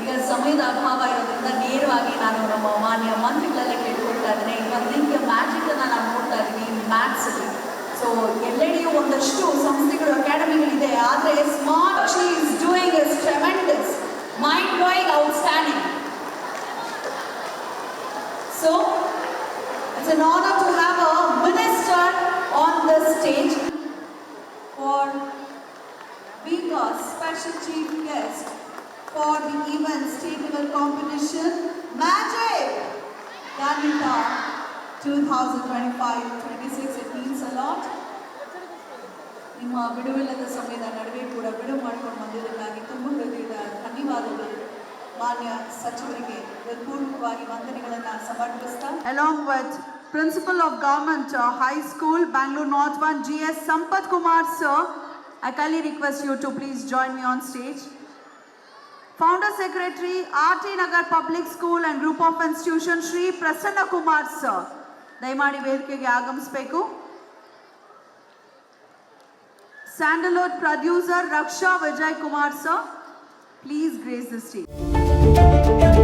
ಈಗ ಸಮಯದ ಅಭಾವ ಇರೋದ್ರಿಂದ ನೇರವಾಗಿ ನಾನು ನಮ್ಮ ಮಾನ್ಯ ಮಂತ್ರಿಗಳೆಲ್ಲ ಕೇಳ್ಕೊಳ್ತಾ ಇದ್ದೇನೆ. ಇವತ್ತು ನಿಮಗೆ ಮ್ಯಾಜಿಕನ್ನು ನಾನು ನೋಡ್ತಾ ಇದ್ದೀನಿ ಮ್ಯಾಥ್ಸಲ್ಲಿ ಸೊ ಎಲ್ಲೆಡೆಯೂ ಒಂದಷ್ಟು ಸಂಸ್ಥೆಗಳು, ಅಕಾಡೆಮಿಗಳಿದೆ. ಆದರೆ smart she is doing is tremendous mind blowing outstanding so it's an honour to have a minister on the stage for being a special chief guest for the event state level competition Magic Ganita 2025-26 it means a lot ನಿಮ್ಮ ಬಿಡುವಿಲ್ಲದ ಸಮಯದ ನಡುವೆ ಕೂಡ ಬಿಡುವು ಮಾಡ್ಕೊಂಡು ಬಂದಿದ್ದಕ್ಕಾಗಿ ತುಂಬ ಹೃದಯದ ಧನ್ಯವಾದಗಳು ಮಾನ್ಯ ಸಚಿವರಿಗೆ ಹೃತ್ಪೂರ್ವಕವಾಗಿ ವಂದನೆಗಳನ್ನು ಸಮರ್ಪಿಸ್ತಾ along with Principal of Government uh, High School, Bangalore North 1, GS Sampath Kumar, sir. I kindly request you to please join me on stage. Founder Secretary, RT Nagar Public School and Group of Institution, Shri Prasanna Kumar, sir. ದಯಮಾಡಿ ವೇದಿಕೆಗೆ ಆಗಮಿಸಬೇಕು Sandalwood producer Raksha Vijay Kumar sir please grace the stage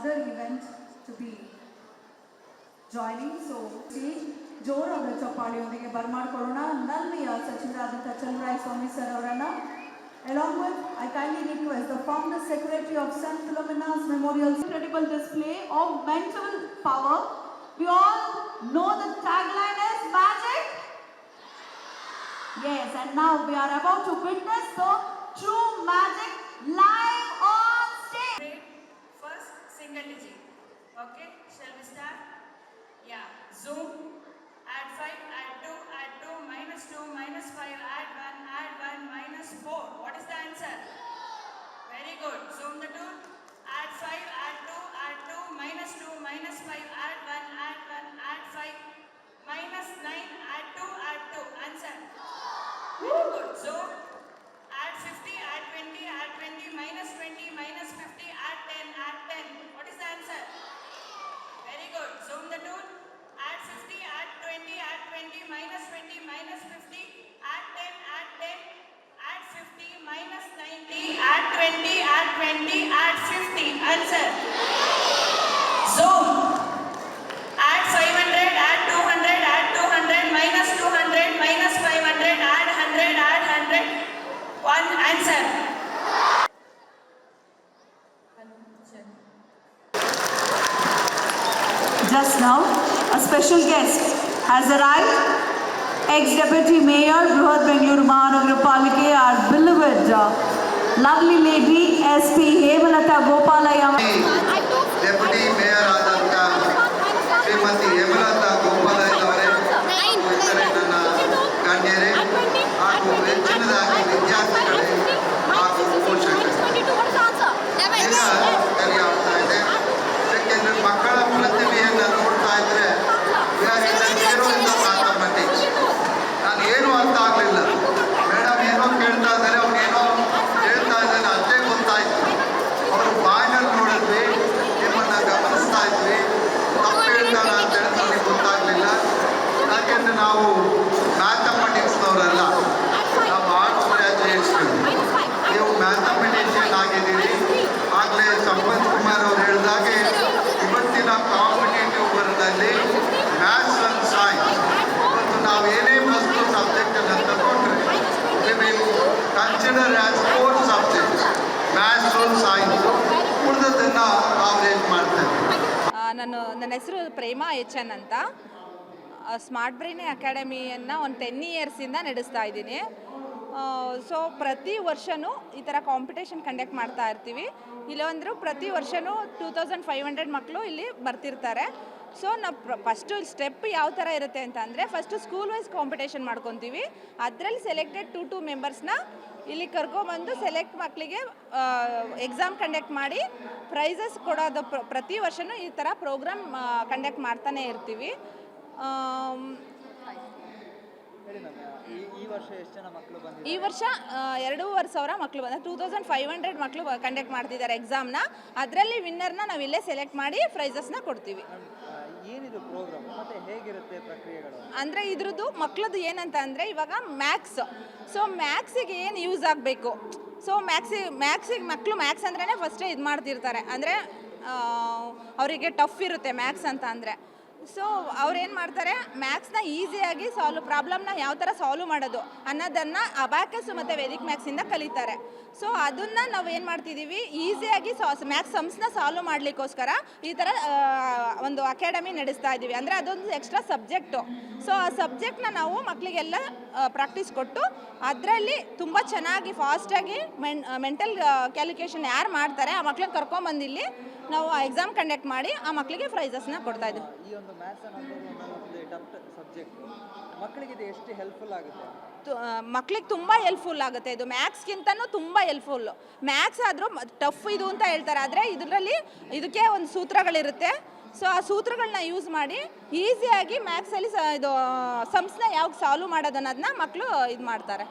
other event to be joining. So, stage ಜೋರಾದ ಚಪ್ಪಾಳಿಯೊಂದಿಗೆ ಬರ್ಮಾಡ್ಕೊಳ್ಳೋಣ ನನ್ನೆಯ ಸಚಿವರಾದಂಥ ಚಂದ್ರಾಯ ಸ್ವಾಮಿ sir ಅವರನ್ನ Along with, I kindly request the founder secretary of St. Philomena's Memorial incredible display of mental power. We all know the tagline is magic. Yes, and now we are about to witness the true magic live on stage. grade, Okay, shall we start? Yeah. Zoom, add 5, add 2, add 2, minus 2, minus 5, add 1, add 1, minus 4. What is the answer? Very good. Zoom the 2, add 5, add 2, add 2, minus 2, minus 5, add 1, add 1, add 5, minus 9, add 2, add 2. Answer. Very good. Zoom, add 50, add 20, add 20, minus 20, minus 50, add 10, add 10. What is the answer? Very good. Zoom the tool. Add 50, add 20, add 20, minus 20, minus 50, add 10, add 10, add 50, minus 90, add 20, add 20, add 50. Answer. Zoom. Add 500, add 200, add 200, minus 200, minus 500, add 100, add 100. One answer. Just now, a special guest has arrived. Ex-Deputy Mayor, Bruhat Bengaluru Mahanagara our beloved, uh, Lovely lady, SP Hemalata Gopalaya. Deputy Mayor Sampath Kumar ಅವರು ಹೇಳಿದಾಗೆ ಇವತ್ತಿನ competitive ವರ್ಲ್ಡಲ್ಲಿ maths and science ಇವತ್ತು ನಾವು ಏನೇ ವಸ್ತು ಸಬ್ಜೆಕ್ಟನ್ನು ತಗೊಂಡ್ರೆ ನೀವು consider as four subjects maths science ಉಳಿದದನ್ನು average ಮಾಡ್ತೇವೆ. ನಾನು, ನನ್ನ ಹೆಸರು ಪ್ರೇಮಾ ಎಚ್ ಎನ್ ಅಂತ ಸ್ಮಾರ್ಟ್ ಬ್ರೈನ್ ಅಕಾಡೆಮಿಯನ್ನು ಒಂದು ಟೆನ್ ಇಯರ್ಸಿಂದ ನಡೆಸ್ತಾ ಇದ್ದೀನಿ. ಸೊ ಪ್ರತಿ ವರ್ಷನೂ ಈ ಥರ ಕಾಂಪಿಟೇಷನ್ ಕಂಡಕ್ಟ್ ಮಾಡ್ತಾ ಇರ್ತೀವಿ. ಇಲ್ಲವಂದ್ರೂ ಪ್ರತಿ ವರ್ಷನೂ ಟೂ ತೌಸಂಡ್ ಫೈವ್ ಹಂಡ್ರೆಡ್ ಮಕ್ಕಳು ಇಲ್ಲಿ ಬರ್ತಿರ್ತಾರೆ. ಸೊ ನಾವು ಫಸ್ಟು ಸ್ಟೆಪ್ ಯಾವ ಥರ ಇರುತ್ತೆ ಅಂತ ಅಂದರೆ ಫಸ್ಟು ಸ್ಕೂಲ್ ವೈಸ್ ಕಾಂಪಿಟೇಷನ್ ಮಾಡ್ಕೊತೀವಿ. ಅದರಲ್ಲಿ ಸೆಲೆಕ್ಟೆಡ್ ಟು ಟು ಮೆಂಬರ್ಸ್ನ ಇಲ್ಲಿ ಕರ್ಕೊಂಬಂದು ಸೆಲೆಕ್ಟ್ ಮಕ್ಕಳಿಗೆ ಎಕ್ಸಾಮ್ ಕಂಡಕ್ಟ್ ಮಾಡಿ ಪ್ರೈಸಸ್ ಕೊಡೋದು ಪ್ರತಿ ವರ್ಷನೂ ಈ ಥರ ಪ್ರೋಗ್ರಾಮ್ ಕಂಡಕ್ಟ್ ಮಾಡ್ತಾನೆ ಇರ್ತೀವಿ. ಈ ವರ್ಷ ಎರಡೂವರೆ ಸಾವಿರ ಮಕ್ಕಳು ಬಂದ ಟೂ ತೌಸಂಡ್ ಫೈವ್ ಹಂಡ್ರೆಡ್ ಮಕ್ಕಳು ಕಂಡಕ್ಟ್ ಮಾಡ್ತಿದ್ದಾರೆ ಎಕ್ಸಾಮ್ನ ಅದರಲ್ಲಿ ವಿನ್ನರ್ನ ನಾವು ಇಲ್ಲೇ ಸೆಲೆಕ್ಟ್ ಮಾಡಿ ಪ್ರೈಸಸ್ನ ಕೊಡ್ತೀವಿ. ಅಂದರೆ ಇದ್ರದ್ದು ಮಕ್ಕಳದ್ದು ಏನಂತ ಅಂದರೆ ಇವಾಗ ಮ್ಯಾಕ್ಸ್ ಸೊ ಮ್ಯಾಕ್ಸಿಗೆ ಏನು ಯೂಸ್ ಆಗಬೇಕು? ಸೊ ಮ್ಯಾಕ್ಸಿ ಮ್ಯಾಕ್ಸಿಗೆ ಮಕ್ಕಳು ಮ್ಯಾಕ್ಸ್ ಅಂದ್ರೇ ಫಸ್ಟೇ ಇದು ಮಾಡ್ತಿರ್ತಾರೆ ಅಂದರೆ ಅವರಿಗೆ ಟಫ್ ಇರುತ್ತೆ ಮ್ಯಾಕ್ಸ್ ಅಂತ ಅಂದರೆ. ಸೊ ಅವ್ರೇನು ಮಾಡ್ತಾರೆ? ಮ್ಯಾಥ್ಸ್ನ ಈಸಿಯಾಗಿ ಸಾಲ್ವ್ ಪ್ರಾಬ್ಲಮ್ನ ಯಾವ ಥರ ಸಾಲ್ವ್ ಮಾಡೋದು ಅನ್ನೋದನ್ನು ಅಬ್ಯಾಕಸ್ ಮತ್ತು ವೇದಿಕ್ ಮ್ಯಾಥ್ಸಿಂದ ಕಲಿತಾರೆ. ಸೊ ಅದನ್ನು ನಾವು ಏನು ಮಾಡ್ತಿದ್ದೀವಿ ಈಸಿಯಾಗಿ ಸಾ ಮ್ಯಾಥ್ಸ್ ಸಮ್ಸ್ನ ಸಾಲ್ವ್ ಮಾಡಲಿಕ್ಕೋಸ್ಕರ ಈ ಥರ ಒಂದು ಅಕಾಡೆಮಿ ನಡೆಸ್ತಾ ಇದ್ದೀವಿ ಅಂದರೆ ಅದೊಂದು ಎಕ್ಸ್ಟ್ರಾ ಸಬ್ಜೆಕ್ಟು ಸೊ ಆ ಸಬ್ಜೆಕ್ಟ್ನ ನಾವು ಮಕ್ಕಳಿಗೆಲ್ಲ ಪ್ರಾಕ್ಟೀಸ್ ಕೊಟ್ಟು ಅದರಲ್ಲಿ ತುಂಬ ಚೆನ್ನಾಗಿ ಫಾಸ್ಟಾಗಿ ಮೆಂಟಲ್ ಕ್ಯಾಲ್ಕುಲೇಷನ್ ಯಾರು ಮಾಡ್ತಾರೆ ಆ ಮಕ್ಳಿಗೆ ಕರ್ಕೊಂಬಂದು ನಾವು ಎಕ್ಸಾಮ್ ಕಂಡಕ್ಟ್ ಮಾಡಿ ಆ ಮಕ್ಕಳಿಗೆ ಪ್ರೈಸಸ್ನ ಕೊಡ್ತಾ ಇದ್ದೀವಿ ಈ ಒಂದು ಮ್ಯಾಥ್ಸ್ ಅನ್ನೋದು ಟಫ್ ಸಬ್ಜೆಕ್ಟ್ ಮಕ್ಕಳಿಗೆ ಇದು ಎಷ್ಟು ಹೆಲ್ಪ್ಫುಲ್ ಆಗುತ್ತೆ? ಮಕ್ಳಿಗೆ ತುಂಬ ಹೆಲ್ಪ್ಫುಲ್ ಆಗುತ್ತೆ. ಇದು ಮ್ಯಾಥ್ಸ್ಗಿಂತನೂ ತುಂಬ ಹೆಲ್ಪ್ಫುಲ್ ಮ್ಯಾಥ್ಸ್ ಆದರೂ ಟಫ್ ಇದು ಅಂತ ಹೇಳ್ತಾರೆ. ಆದರೆ ಇದರಲ್ಲಿ ಇದಕ್ಕೆ ಒಂದು ಸೂತ್ರಗಳಿರುತ್ತೆ. ಸೊ ಆ ಸೂತ್ರಗಳನ್ನ ಯೂಸ್ ಮಾಡಿ ಈಸಿಯಾಗಿ ಮ್ಯಾಥ್ಸಲ್ಲಿ ಇದು ಸಮ್ಸ್ನ ಯಾವಾಗ ಸಾಲ್ವ್ ಮಾಡೋದನ್ನೋದನ್ನ ಮಕ್ಕಳು ಇದು ಮಾಡ್ತಾರೆ.